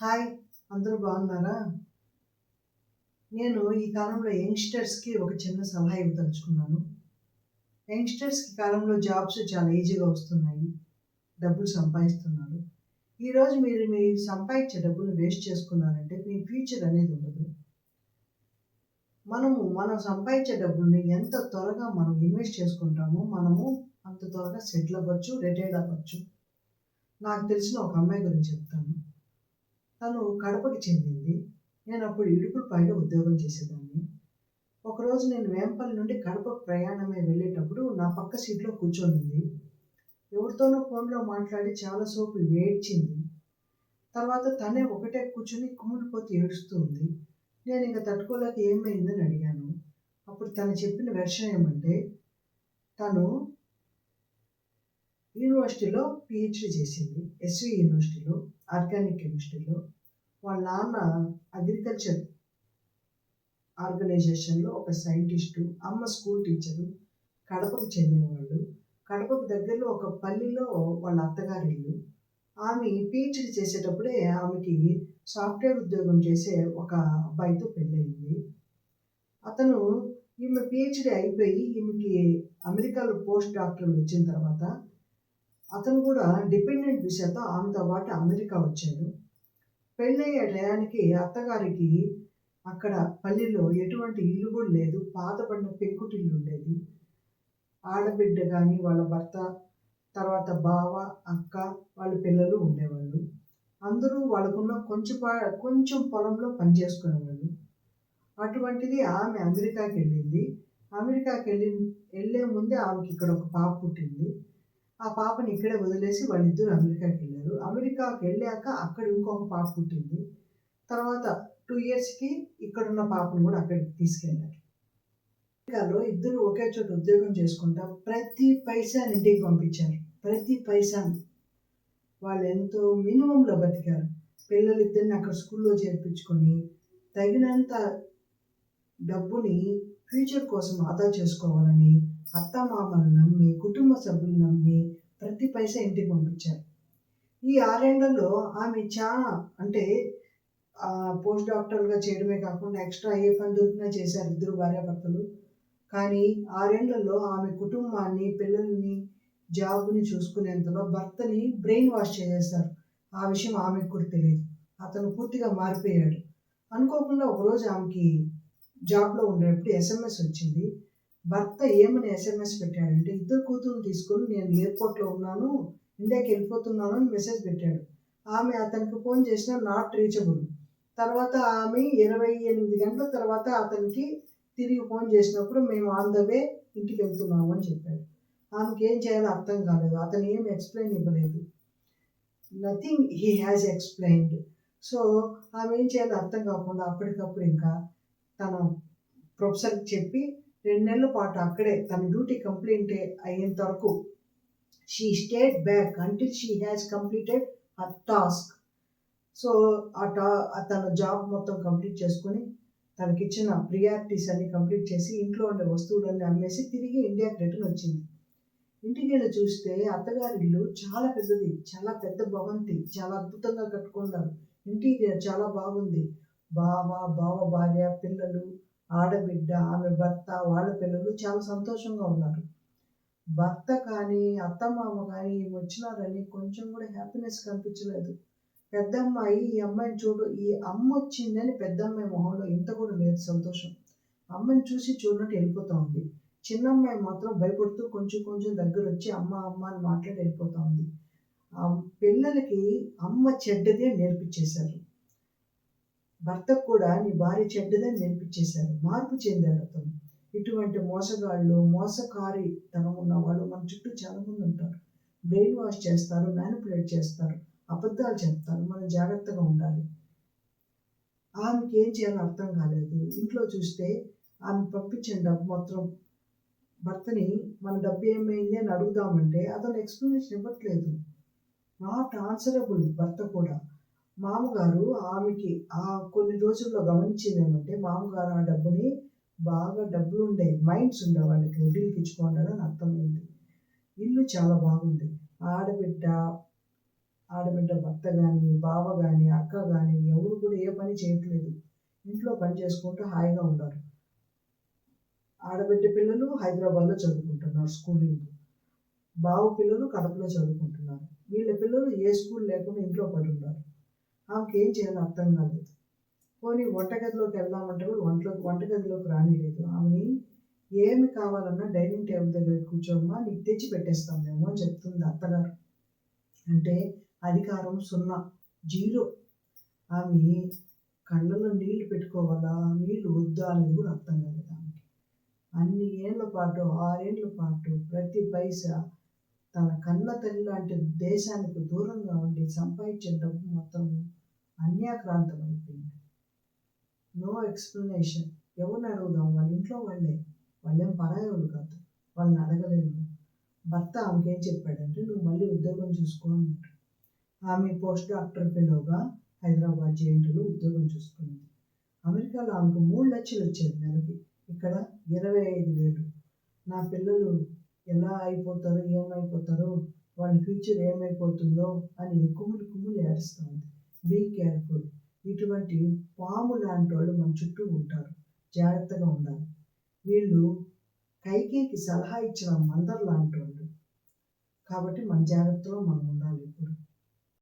Hi అందరూ బాగున్నారా? నేను ఈ కాలంలో యంగ్స్టర్స్కి ఒక చిన్న సలహా ఇవ్వదలుచుకున్నాను. యంగ్స్టర్స్కి కాలంలో జాబ్స్ చాలా ఈజీగా వస్తున్నాయి డబ్బులు సంపాదిస్తున్నారు. ఈరోజు మీరు మీ సంపాదించే డబ్బులు వేస్ట్ చేసుకున్నారంటే మీ ఫ్యూచర్ అనేది ఉండదు. మనము మనం సంపాదించే డబ్బుల్ని ఎంత త్వరగా మనం ఇన్వెస్ట్ చేసుకుంటామో మనము అంత త్వరగా సెటిల్ అవ్వచ్చు రిటైర్డ్ అవ్వచ్చు. నాకు తెలిసిన ఒక అమ్మాయి గురించి చెప్తాను. తను కడపకి చెందింది. నేను అప్పుడు ఇడుపులపాయలో ఉద్యోగం చేసేదాన్ని. ఒకరోజు నేను వేంపల్లి నుండి కడప ప్రయాణమే వెళ్ళేటప్పుడు నా పక్క సీట్లో కూర్చొని ఉంది ఎవరితోనో ఫోన్లో మాట్లాడి చాలాసేపు వేడ్చింది తర్వాత తనే ఒకటే కూర్చొని కుమిలిపోతే ఏడుస్తూ ఉంది. నేను ఇంకా తట్టుకోలేక ఏమైందని అడిగాను. అప్పుడు తను చెప్పిన వెర్షన్ ఏమంటే తను యూనివర్సిటీలో పిహెచ్డి చేసింది. ఎస్వి యూనివర్సిటీలో ఆర్గానిక్ కెమిస్ట్రీలో. వాళ్ళ నాన్న అగ్రికల్చర్ ఆర్గనైజేషన్లో ఒక సైంటిస్టు అమ్మ స్కూల్ టీచరు కడపకు చెందిన వాళ్ళు కడపకు దగ్గరలో ఒక పల్లిలో వాళ్ళ అత్తగారి ఇల్లు. ఆమె పిహెచ్డి చేసేటప్పుడే ఆమెకి సాఫ్ట్వేర్ ఉద్యోగం చేసే ఒక అబ్బాయితో పెళ్ళయింది. అతను ఈమె పిహెచ్డి అయిపోయి ఈమెకి అమెరికాలో పోస్ట్ డాక్టర్ వచ్చిన తర్వాత అతను కూడా డిపెండెంట్ విసాతో ఆమెతో పాటు అమెరికా వచ్చాడు. పెళ్ళయ్యే టయానికి అత్తగారికి అక్కడ పల్లెలో ఎటువంటి ఇల్లు కూడా లేదు. పాతబడిన పెంకుటిల్లు ఉండేది. ఆడబిడ్డ కానీ వాళ్ళ భర్త తర్వాత బావ అక్క వాళ్ళ పిల్లలు ఉండేవాళ్ళు. అందరూ వాళ్ళకున్న కొంచెం పా- కొంచెం పొలంలో పనిచేసుకునేవాళ్ళు అటువంటిది ఆమె అమెరికాకి వెళ్ళింది. అమెరికాకి వెళ్ళి వెళ్ళే ముందే ఆమెకి ఇక్కడ ఒక పాప పుట్టింది. ఆ పాపని ఇక్కడే వదిలేసి వాళ్ళిద్దరూ అమెరికాకి వెళ్ళారు అమెరికాకి వెళ్ళాక అక్కడ ఇంకొక పాప పుట్టింది. తర్వాత టూ ఇయర్స్కి ఇక్కడున్న పాపను కూడా అక్కడికి తీసుకెళ్ళారు. అమెరికాలో ఇద్దరు ఒకే చోట ఉద్యోగం చేసుకుంటా ప్రతి పైసాని ఇంటికి పంపించారు. ప్రతి పైసాని. వాళ్ళు ఎంతో మినిమంలో బతికారు. పిల్లలిద్దరిని అక్కడ స్కూల్లో చేర్పించుకొని తగినంత డబ్బుని ఫ్యూచర్ కోసం ఆదా చేసుకోవాలని అత్తమామలు నమ్మి కుటుంబ సభ్యులు నమ్మి ప్రతి పైసా ఇంటికి పంపించారు. ఈ ఆరేళ్ళలో ఆమె చాలా అంటే పోస్ట్ డాక్టర్గా చేయడమే కాకుండా ఎక్స్ట్రా ఏ పని దొరికినా చేశారు ఇద్దరు భార్యాభర్తలు. కానీ ఆరేళ్ళలో ఆమె కుటుంబాన్ని పిల్లల్ని జాబ్ని చూసుకునేంతలో భర్తని బ్రెయిన్ వాష్ చేసేస్తారు ఆ విషయం ఆమెకు కూడా తెలియదు. అతను పూర్తిగా మారిపోయాడు. అనుకోకుండా ఒకరోజు ఆమెకి జాబ్లో ఉండేటప్పుడు ఎస్ఎంఎస్ వచ్చింది. భర్త ఏమని ఎస్ఎంఎస్ పెట్టాడంటే ఇద్దరు కూతురు తీసుకొని నేను ఎయిర్పోర్ట్లో ఉన్నాను ఇండియాకి వెళ్ళిపోతున్నాను అని మెసేజ్ పెట్టాడు. ఆమె అతనికి ఫోన్ చేసినా నాట్ రీచబుల్ తర్వాత ఆమె ఇరవై ఎనిమిది గంటల తర్వాత అతనికి తిరిగి ఫోన్ చేసినప్పుడు మేము ఆన్ ద వే ఇంటికి వెళ్తున్నాము అని చెప్పాడు. ఆమెకి ఏం చేయాలో అర్థం కాలేదు. అతను ఏం ఎక్స్ప్లెయిన్ ఇవ్వలేదు. Nothing he has explained so ఆమె ఏం చేయాలో అర్థం కాకుండా అప్పటికప్పుడు ఇంకా తన ప్రొఫెసర్కి చెప్పి రెండు నెలల పాటు అక్కడే తన డ్యూటీ కంప్లీట్ అయ్యేంత వరకు she stayed back until she has completed a task so ఆ టా తన జాబ్ మొత్తం కంప్లీట్ చేసుకొని తనకిచ్చిన ప్రియారిటీస్ అన్ని కంప్లీట్ చేసి ఇంట్లో ఉండే వస్తువులన్నీ అమ్మేసి తిరిగి ఇండియాకి రిటర్న్ వచ్చింది. ఇంటికి వెళ్ళి చూస్తే అత్తగారి ఇల్లు చాలా పెద్దది చాలా పెద్ద భవంతి చాలా అద్భుతంగా కట్టుకున్నారు. ఇంటీరియర్ చాలా బాగుంది. బావ బావ భార్య పిల్లలు ఆడబిడ్డ ఆమె భర్త వాళ్ళ పిల్లలు చాలా సంతోషంగా ఉన్నారు. భర్త కానీ అత్తమామ కానీ ఈమె వచ్చినారని కొంచెం కూడా హ్యాపీనెస్ కనిపించలేదు. పెద్దమ్మాయి ఈ అమ్మాయిని చూడు ఈ అమ్మ వచ్చిందని పెద్దమ్మాయి మొహంలో ఇంత కూడా లేదు సంతోషం. అమ్మని చూసి చూడనట్టు వెళ్ళిపోతా ఉంది. చిన్నమ్మాయి మాత్రం భయపడుతూ కొంచెం కొంచెం దగ్గర వచ్చి అమ్మ అమ్మ అని మాట్లాడి వెళ్ళిపోతా ఉంది. ఆ పిల్లలకి అమ్మ చెడ్డదే నేర్పించేశారు. భర్తకు కూడా నీ భార్య చెడ్డదని నేర్పించేశారు. మార్పు చెందాడు అతను. ఇటువంటి మోసగాళ్ళు మోసకారి తనం ఉన్న వాళ్ళు మన చుట్టూ చాలా మంది ఉంటారు. బ్రెయిన్ వాష్ చేస్తారు మ్యానిపులేట్ చేస్తారు అబద్ధాలు చెప్తారు. మనం జాగ్రత్తగా ఉండాలి. ఆమెకి ఏం చేయాలో అర్థం కాలేదు. ఇంట్లో చూస్తే ఆమె పంపించిన డబ్బు మొత్తం భర్తని మన డబ్బు ఏమైంది అని అడుగుదామంటే అతను ఎక్స్ప్లెనేషన్ ఇవ్వట్లేదు. నాట్ ఆన్సరబుల్ భర్త కూడా. మామగారు ఆమెకి ఆ కొన్ని రోజుల్లో గమనించింది ఏమంటే మామగారు ఆ డబ్బుని బాగా డబ్బులు ఉండే మైండ్స్ ఉండే వాళ్ళకి వడ్డీలకి ఇచ్చుకున్నాడని అర్థమైంది. ఇల్లు చాలా బాగుంది. ఆడబిడ్డ ఆడబిడ్డ భర్త కానీ బావ కానీ అక్క కానీ ఎవరు కూడా ఏ పని చేయట్లేదు. ఇంట్లో పని చేసుకుంటూ హాయిగా ఉన్నారు ఆడబిడ్డ పిల్లలు హైదరాబాద్లో చదువుకుంటున్నారు స్కూలింగ్ బావ పిల్లలు కడపలో చదువుకుంటున్నారు. వీళ్ళ పిల్లలు ఏ స్కూల్ లేకుండా ఇంట్లో పడి ఉన్నారు ఆమెకి ఏం చేయాలో అర్థం కాలేదు. పోనీ వంటగదిలోకి వెళ్దామంటే కూడా వంటలో వంటగదిలోకి రానిలేదు. ఆమెని ఏమి కావాలన్నా డైనింగ్ టేబుల్ దగ్గర కూర్చోమ్మా నీకు తెచ్చి పెట్టేస్తాం మేము అని చెప్తుంది అత్తగారు. అంటే అధికారం సున్నా జీరో. ఆమె కళ్ళలో నీళ్ళు పెట్టుకోవాలా నీళ్ళు వద్దా అనేది కూడా అర్థం కాలేదు ఆమెకి. అన్ని ఏళ్ళ పాటు ఆరేళ్ళ పాటు ప్రతి పైసా తన కన్న తల్లి లాంటి దేశానికి దూరంగా ఉండి సంపాదించిన డబ్బు మొత్తం అన్యాక్రాంతం అయిపోయింది నో ఎక్స్ప్లెనేషన్ ఎవరిని అడుగుదాం? వాళ్ళ ఇంట్లో వాళ్ళే. వాళ్ళేం పరాయి కాదు. వాళ్ళని అడగలేము. భర్త ఆమెకేం చెప్పాడంటే నువ్వు మళ్ళీ ఉద్యోగం చూసుకో అన్నాడు ఆమె పోస్ట్ డాక్టర్ ఫెలోగా హైదరాబాద్ జేఎన్టీలో ఉద్యోగం చూసుకుంది. అమెరికాలో ఆమెకు మూడు లక్షలు వచ్చేది నెలకి. ఇక్కడ ఇరవై ఐదు వేలు. నా పిల్లలు ఎలా అయిపోతారో ఏమైపోతారో వాళ్ళ ఫ్యూచర్ ఏమైపోతుందో అని కుమ్ములు కుమ్ములు ఏడుస్తుంది. బీ కేర్ఫుల్ ఇటువంటి పాము లాంటి వాళ్ళు మన చుట్టూ ఉంటారు. జాగ్రత్తగా ఉండాలి. వీళ్ళు కైకేకి సలహా ఇచ్చిన మందర్ లాంటి వాళ్ళు. కాబట్టి మన జాగ్రత్తలో మనం ఉండాలి ఇప్పుడు.